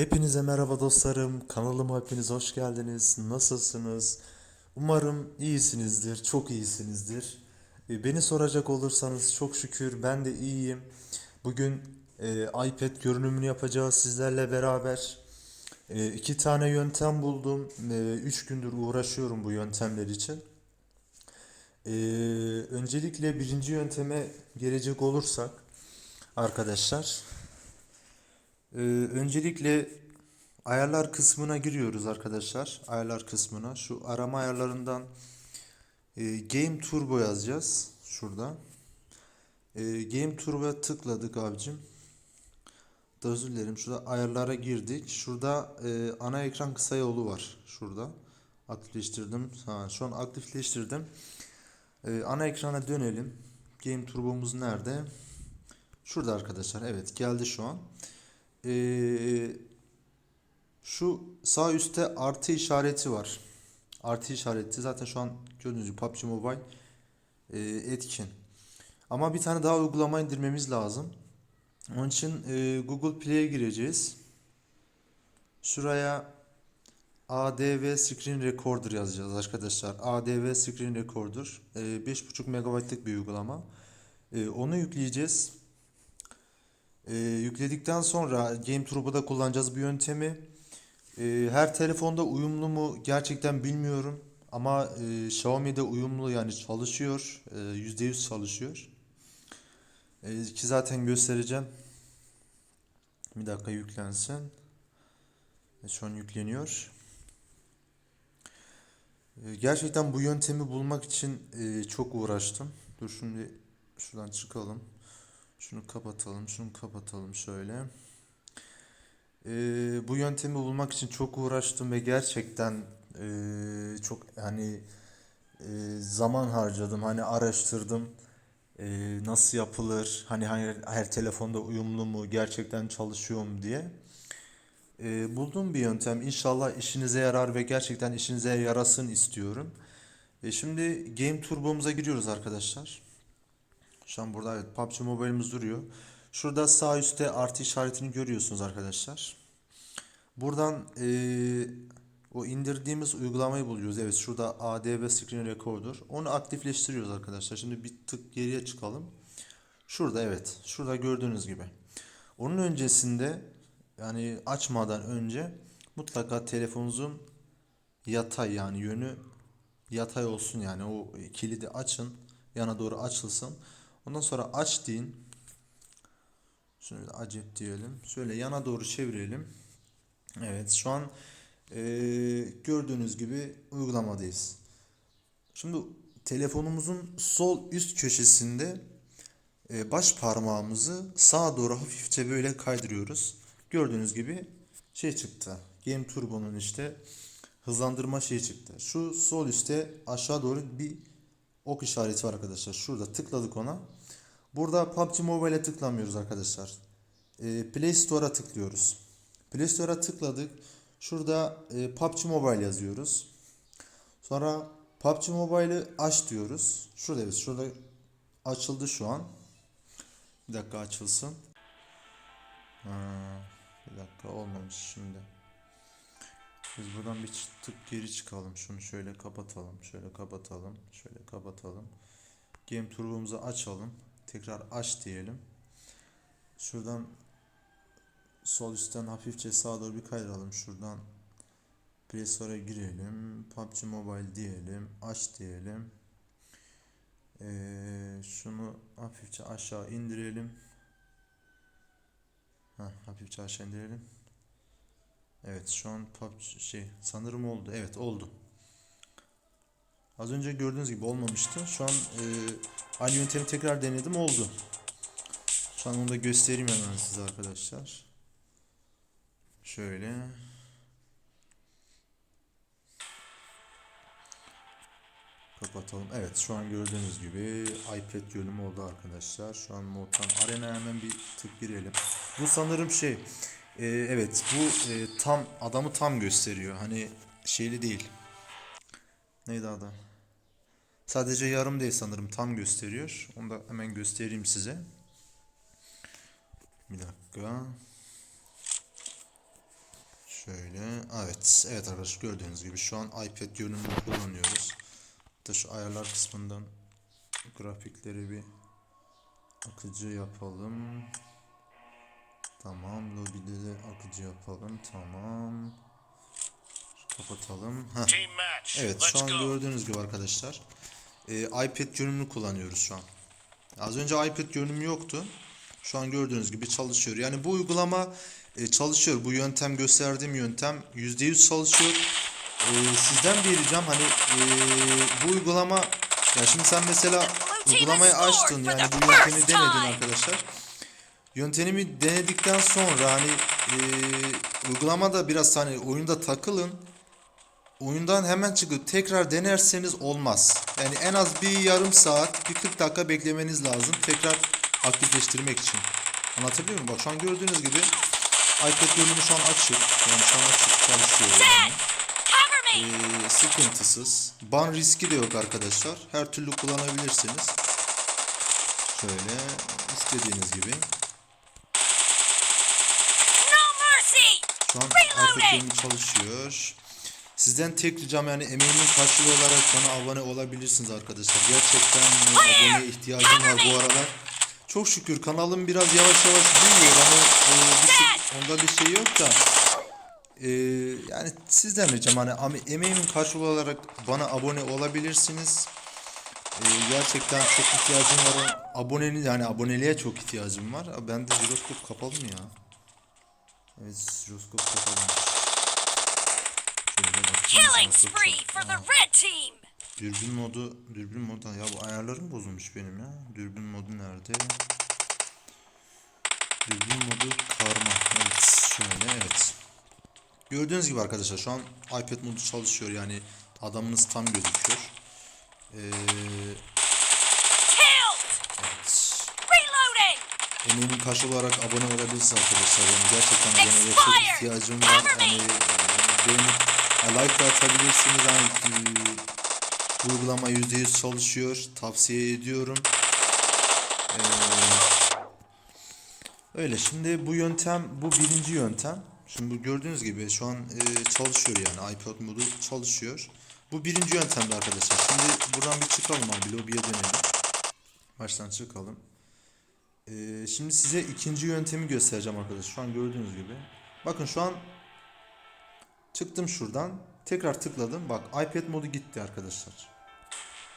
Hepinize merhaba dostlarım. Kanalıma hepiniz hoş geldiniz. Nasılsınız? Umarım iyisinizdir, çok iyisinizdir. E, Beni soracak olursanız çok şükür ben de iyiyim. Bugün e, iPad görünümünü yapacağız sizlerle beraber. E, iki tane yöntem buldum. E, üç gündür uğraşıyorum bu yöntemler için. E, öncelikle birinci yönteme gelecek olursak arkadaşlar. Ee, öncelikle ayarlar kısmına giriyoruz arkadaşlar. Ayarlar kısmına. Şu arama ayarlarından e, Game Turbo yazacağız. Şurada. E, Game Turbo'ya tıkladık abicim. Da özür dilerim. Şurada ayarlara girdik. Şurada e, ana ekran kısa yolu var. Şurada. Aktifleştirdim. Ha, şu an aktifleştirdim. E, ana ekrana dönelim. Game Turbo'muz nerede? Şurada arkadaşlar. Evet geldi şu an. Ee, şu sağ üstte artı işareti var. Artı işareti zaten şu an gördüğünüz gibi PUBG Mobile e, etkin. Ama bir tane daha uygulama indirmemiz lazım. Onun için e, Google Play'e gireceğiz. Şuraya ADV Screen Recorder yazacağız arkadaşlar. ADV Screen Recorder e, 5.5 MB'lık bir uygulama. E, onu yükleyeceğiz. Ee, yükledikten sonra Game Turbo'da kullanacağız bu yöntemi. Ee, her telefonda uyumlu mu gerçekten bilmiyorum. Ama e, Xiaomi'de uyumlu yani çalışıyor. E, %100 çalışıyor. E, ki zaten göstereceğim. Bir dakika yüklensin. E, şu an yükleniyor. E, gerçekten bu yöntemi bulmak için e, çok uğraştım. Dur şimdi şuradan çıkalım. Şunu kapatalım, şunu kapatalım şöyle. Ee, bu yöntemi bulmak için çok uğraştım ve gerçekten e, çok hani e, zaman harcadım. Hani araştırdım. E, nasıl yapılır? Hani her, her telefonda uyumlu mu? Gerçekten çalışıyor mu diye. E, bulduğum bir yöntem. İnşallah işinize yarar ve gerçekten işinize yarasın istiyorum. E, şimdi Game Turbo'muza giriyoruz arkadaşlar. Şu an burada evet PUBG Mobile'imiz duruyor. Şurada sağ üstte artı işaretini görüyorsunuz arkadaşlar. Buradan eee, o indirdiğimiz uygulamayı buluyoruz. Evet şurada ADV Screen Recorder. Onu aktifleştiriyoruz arkadaşlar. Şimdi bir tık geriye çıkalım. Şurada evet. Şurada gördüğünüz gibi. Onun öncesinde yani açmadan önce mutlaka telefonunuzun yatay yani yönü yatay olsun yani o kilidi açın yana doğru açılsın. Ondan sonra aç deyin. Şunu da acep diyelim. Şöyle yana doğru çevirelim. Evet şu an eee, gördüğünüz gibi uygulamadayız. Şimdi telefonumuzun sol üst köşesinde e, baş parmağımızı sağa doğru hafifçe böyle kaydırıyoruz. Gördüğünüz gibi şey çıktı. Game Turbo'nun işte hızlandırma şeyi çıktı. Şu sol üstte aşağı doğru bir ok işareti var arkadaşlar. Şurada tıkladık ona. Burada PUBG Mobile'e tıklamıyoruz arkadaşlar. Ee, Play Store'a tıklıyoruz. Play Store'a tıkladık. Şurada e, PUBG Mobile yazıyoruz. Sonra PUBG Mobile'ı aç diyoruz. Şurada evet şurada açıldı şu an. Bir dakika açılsın. Ha, bir dakika olmamış şimdi. Biz buradan bir tık geri çıkalım. Şunu şöyle kapatalım. Şöyle kapatalım. Şöyle kapatalım. Game Turbo'muzu açalım. Tekrar aç diyelim. Şuradan sol üstten hafifçe sağa doğru bir kaydıralım. Şuradan Play Store'a girelim. PUBG Mobile diyelim. Aç diyelim. Ee, şunu hafifçe aşağı indirelim. Heh, hafifçe aşağı indirelim. Evet şu an PUBG şey sanırım oldu. Evet oldu. Az önce gördüğünüz gibi olmamıştı. Şu an e, aynı yöntemi tekrar denedim oldu. Şu an onu da göstereyim hemen size arkadaşlar. Şöyle. Kapatalım. Evet şu an gördüğünüz gibi iPad görünümü oldu arkadaşlar. Şu an moddan arena hemen bir tık girelim. Bu sanırım şey e, evet bu e, tam adamı tam gösteriyor. Hani şeyli değil. Neydi adam? Sadece yarım değil sanırım tam gösteriyor. Onu da hemen göstereyim size. Bir dakika. Şöyle. Evet. Evet arkadaşlar gördüğünüz gibi şu an iPad görünümünü kullanıyoruz. Da şu ayarlar kısmından grafikleri bir akıcı yapalım. Tamam. Lobide de akıcı yapalım. Tamam. Kapatalım. Heh. Evet şu an gördüğünüz gibi arkadaşlar e, iPad görünümünü kullanıyoruz şu an. Az önce iPad görünümü yoktu. Şu an gördüğünüz gibi çalışıyor. Yani bu uygulama e, çalışıyor. Bu yöntem gösterdiğim yöntem %100 çalışıyor. E, sizden bir ricam hani e, bu uygulama ya şimdi sen mesela uygulamayı açtın yani bu yöntemi denedin arkadaşlar. Yöntemimi denedikten sonra hani e, uygulamada biraz hani oyunda takılın oyundan hemen çıkıp tekrar denerseniz olmaz. Yani en az bir yarım saat, bir 40 dakika beklemeniz lazım tekrar aktifleştirmek için. Anlatabiliyor muyum? Bak şu an gördüğünüz gibi iPad bölümü şu an açık. Yani şu an açık çalışıyor yani. Ee, sıkıntısız. Ban riski de yok arkadaşlar. Her türlü kullanabilirsiniz. Şöyle istediğiniz gibi. Şu an bölümü çalışıyor. Sizden tek ricam yani emeğimin karşılığı olarak bana abone olabilirsiniz arkadaşlar. Gerçekten e, aboneye ihtiyacım var bu aralar. Çok şükür kanalım biraz yavaş yavaş büyüyor. Hani e, bir şey, onda bir şey yok da. e, yani sizden ricam hani emeğimin karşılığı olarak bana abone olabilirsiniz. E, gerçekten çok ihtiyacım var. Aboneni yani aboneliğe çok ihtiyacım var. Ben de jiroskop kapalı mı ya? Evet jiroskop kapalı. Şöyle bakayım, Killing spree for the red team! Dürbün modu, dürbün modu. Ya bu ayarlarım bozulmuş benim ya. Dürbün modu nerede? Dürbün modu karma. Evet, şöyle evet. Gördüğünüz gibi arkadaşlar şu an iPad modu çalışıyor yani adamınız tam gözüküyor. Ee, Emeğimin karşılığı olarak abone olabilirsiniz arkadaşlar. Yani gerçekten aboneye çok ihtiyacım var. Hani e, beğenip e, like de atabilirsiniz. Hani e, bu uygulama %100 çalışıyor. Tavsiye ediyorum. Ee, öyle şimdi bu yöntem bu birinci yöntem. Şimdi bu gördüğünüz gibi şu an e, çalışıyor yani iPad modu çalışıyor. Bu birinci yöntemdi arkadaşlar. Şimdi buradan bir çıkalım abi lobiye dönelim. Baştan çıkalım. Ee, şimdi size ikinci yöntemi göstereceğim arkadaşlar. Şu an gördüğünüz gibi. Bakın şu an çıktım şuradan. Tekrar tıkladım. Bak iPad modu gitti arkadaşlar.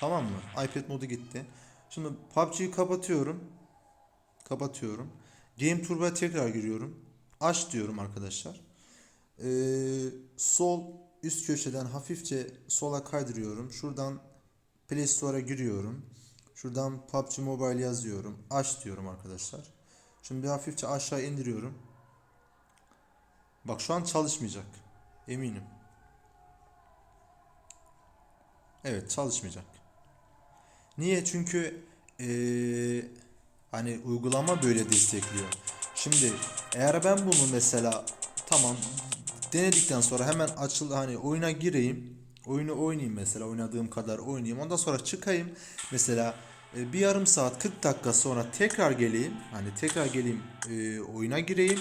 Tamam mı? iPad modu gitti. Şimdi PUBG'yi kapatıyorum. Kapatıyorum. Game Turbo'ya tekrar giriyorum. Aç diyorum arkadaşlar. Ee, sol üst köşeden hafifçe sola kaydırıyorum. Şuradan Play Store'a giriyorum. Şuradan PUBG Mobile yazıyorum. Aç diyorum arkadaşlar. Şimdi hafifçe aşağı indiriyorum. Bak şu an çalışmayacak. Eminim. Evet çalışmayacak. Niye? Çünkü eee, hani uygulama böyle destekliyor. Şimdi eğer ben bunu mesela tamam denedikten sonra hemen açıl hani oyuna gireyim. Oyunu oynayayım mesela oynadığım kadar oynayayım. Ondan sonra çıkayım. Mesela e, bir yarım saat 40 dakika sonra tekrar geleyim. Hani tekrar geleyim e, oyuna gireyim.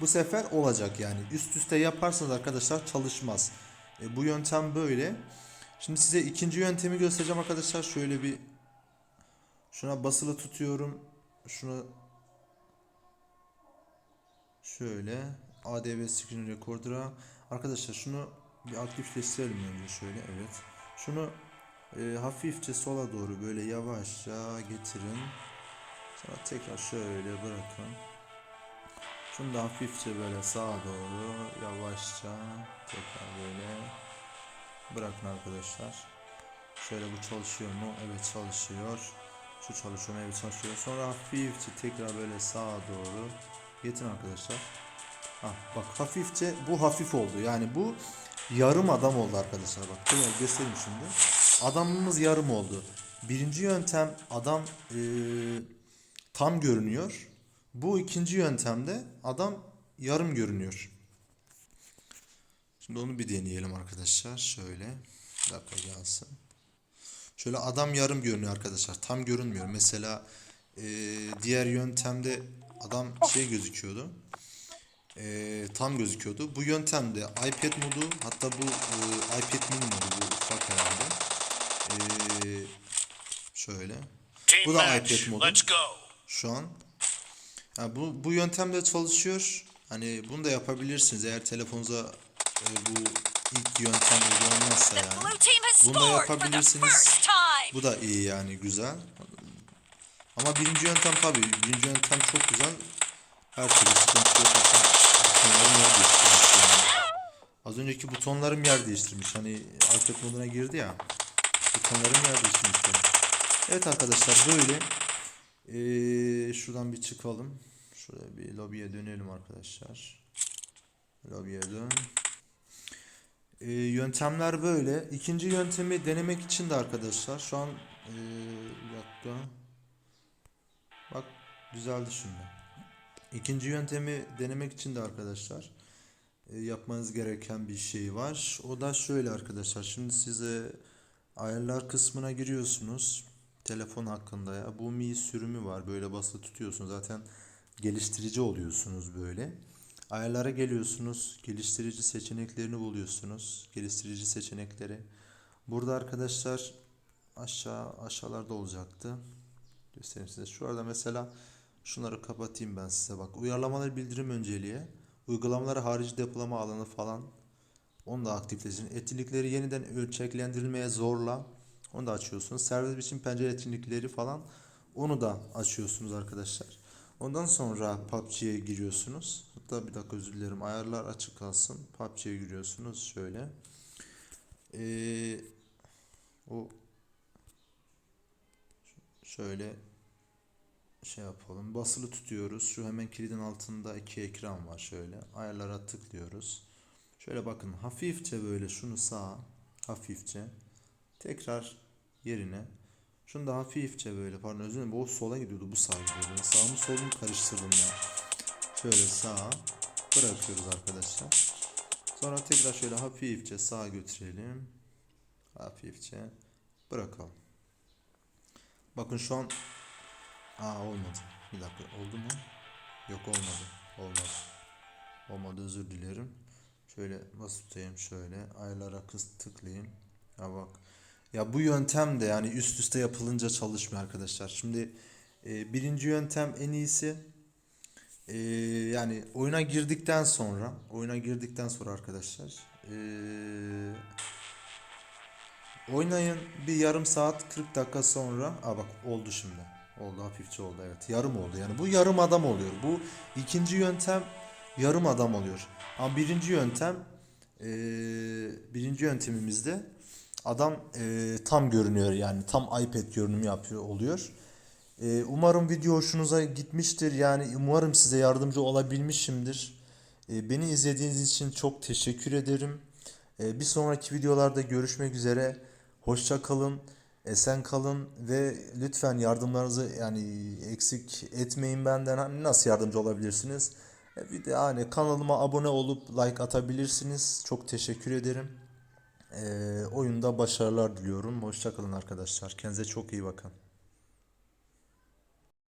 Bu sefer olacak yani. Üst üste yaparsanız arkadaşlar çalışmaz. E, bu yöntem böyle. Şimdi size ikinci yöntemi göstereceğim arkadaşlar. Şöyle bir şuna basılı tutuyorum. Şunu şöyle ADB Screen Recorder'a arkadaşlar şunu bir aktifleştirelim önce şöyle evet. Şunu e, hafifçe sola doğru böyle yavaşça getirin. Sonra tekrar şöyle bırakın. Şunu da hafifçe böyle sağa doğru yavaşça tekrar böyle bırakın arkadaşlar. Şöyle bu çalışıyor mu? Evet çalışıyor. Şu çalışıyor mu? Evet çalışıyor. Sonra hafifçe tekrar böyle sağa doğru getirin arkadaşlar. Ha, bak hafifçe bu hafif oldu. Yani bu yarım adam oldu arkadaşlar. Bak şöyle göstereyim şimdi. Adamımız yarım oldu. Birinci yöntem adam eee, tam görünüyor. Bu ikinci yöntemde adam yarım görünüyor. Şimdi onu bir deneyelim arkadaşlar. Şöyle. Bir dakika gelsin. Şöyle adam yarım görünüyor arkadaşlar. Tam görünmüyor. Mesela eee, diğer yöntemde adam şey gözüküyordu. E, tam gözüküyordu. Bu yöntemde iPad modu hatta bu e, iPad mini modu bu ufak herhalde. E, şöyle. Bu da iPad modu. Şu an. Ha, bu, bu yöntemde çalışıyor. Hani bunu da yapabilirsiniz eğer telefonunuza e, bu ilk yöntem uygulanmazsa yani. Bunu da yapabilirsiniz. Bu da iyi yani güzel. Ama birinci yöntem tabii. Birinci yöntem çok güzel. Her türlü sıkıntı yok. Yer değiştirmiş. Az önceki butonlarım yer değiştirmiş. Hani iPad moduna girdi ya. Butonlarım yer değiştirmiş. Evet arkadaşlar böyle. Ee, şuradan bir çıkalım. Şurada bir lobiye dönelim arkadaşlar. Lobiye dön. Ee, yöntemler böyle. İkinci yöntemi denemek için de arkadaşlar şu an ee, bir dakika. Bak düzeldi şimdi. İkinci yöntemi denemek için de arkadaşlar ee, yapmanız gereken bir şey var. O da şöyle arkadaşlar. Şimdi size ayarlar kısmına giriyorsunuz. Telefon hakkında ya. Bu Mi sürümü var. Böyle basılı tutuyorsunuz. Zaten geliştirici oluyorsunuz böyle. Ayarlara geliyorsunuz. Geliştirici seçeneklerini buluyorsunuz. Geliştirici seçenekleri. Burada arkadaşlar aşağı aşağılarda olacaktı. Göstereyim size. Şu arada mesela şunları kapatayım ben size bak. Uyarlamaları bildirim önceliğe. Uygulamaları harici depolama alanı falan. Onu da aktifleştirin. Etkinlikleri yeniden ölçeklendirilmeye zorla. Onu da açıyorsunuz. Servis biçim pencere etkinlikleri falan. Onu da açıyorsunuz arkadaşlar. Ondan sonra PUBG'ye giriyorsunuz. Hatta bir dakika özür dilerim. Ayarlar açık kalsın. PUBG'ye giriyorsunuz. Şöyle. Ee, o şöyle şey yapalım. Basılı tutuyoruz. Şu hemen kilidin altında iki ekran var şöyle. Ayarlara tıklıyoruz. Şöyle bakın hafifçe böyle şunu sağa hafifçe tekrar yerine şunu da hafifçe böyle pardon özür dilerim bu sola gidiyordu bu sağa gidiyordu. Sağımı solumu karıştırdım ya. Şöyle sağa bırakıyoruz arkadaşlar. Sonra tekrar şöyle hafifçe sağa götürelim. Hafifçe bırakalım. Bakın şu an Aa olmadı. Bir dakika oldu mu? Yok olmadı. Olmadı. Olmadı özür dilerim. Şöyle basıp tutayım şöyle. Ayarlara kıs tıklayayım. Ya bak. Ya bu yöntem de yani üst üste yapılınca çalışmıyor arkadaşlar. Şimdi e, birinci yöntem en iyisi. E, yani oyuna girdikten sonra oyuna girdikten sonra arkadaşlar e, oynayın bir yarım saat 40 dakika sonra aa bak oldu şimdi. Oldu hafifçe oldu evet. Yarım oldu yani. Bu yarım adam oluyor. Bu ikinci yöntem yarım adam oluyor. Ama birinci yöntem eee, birinci yöntemimizde adam eee, tam görünüyor yani tam iPad görünümü yapıyor oluyor. Eee, umarım video hoşunuza gitmiştir. Yani umarım size yardımcı olabilmişimdir. Eee, beni izlediğiniz için çok teşekkür ederim. Eee, bir sonraki videolarda görüşmek üzere. Hoşça kalın. Esen kalın ve lütfen yardımlarınızı yani eksik etmeyin benden. Hani nasıl yardımcı olabilirsiniz? E, Bir de hani kanalıma abone olup like atabilirsiniz. Çok teşekkür ederim. E, oyunda başarılar diliyorum. Hoşça kalın arkadaşlar. Kendinize çok iyi bakın.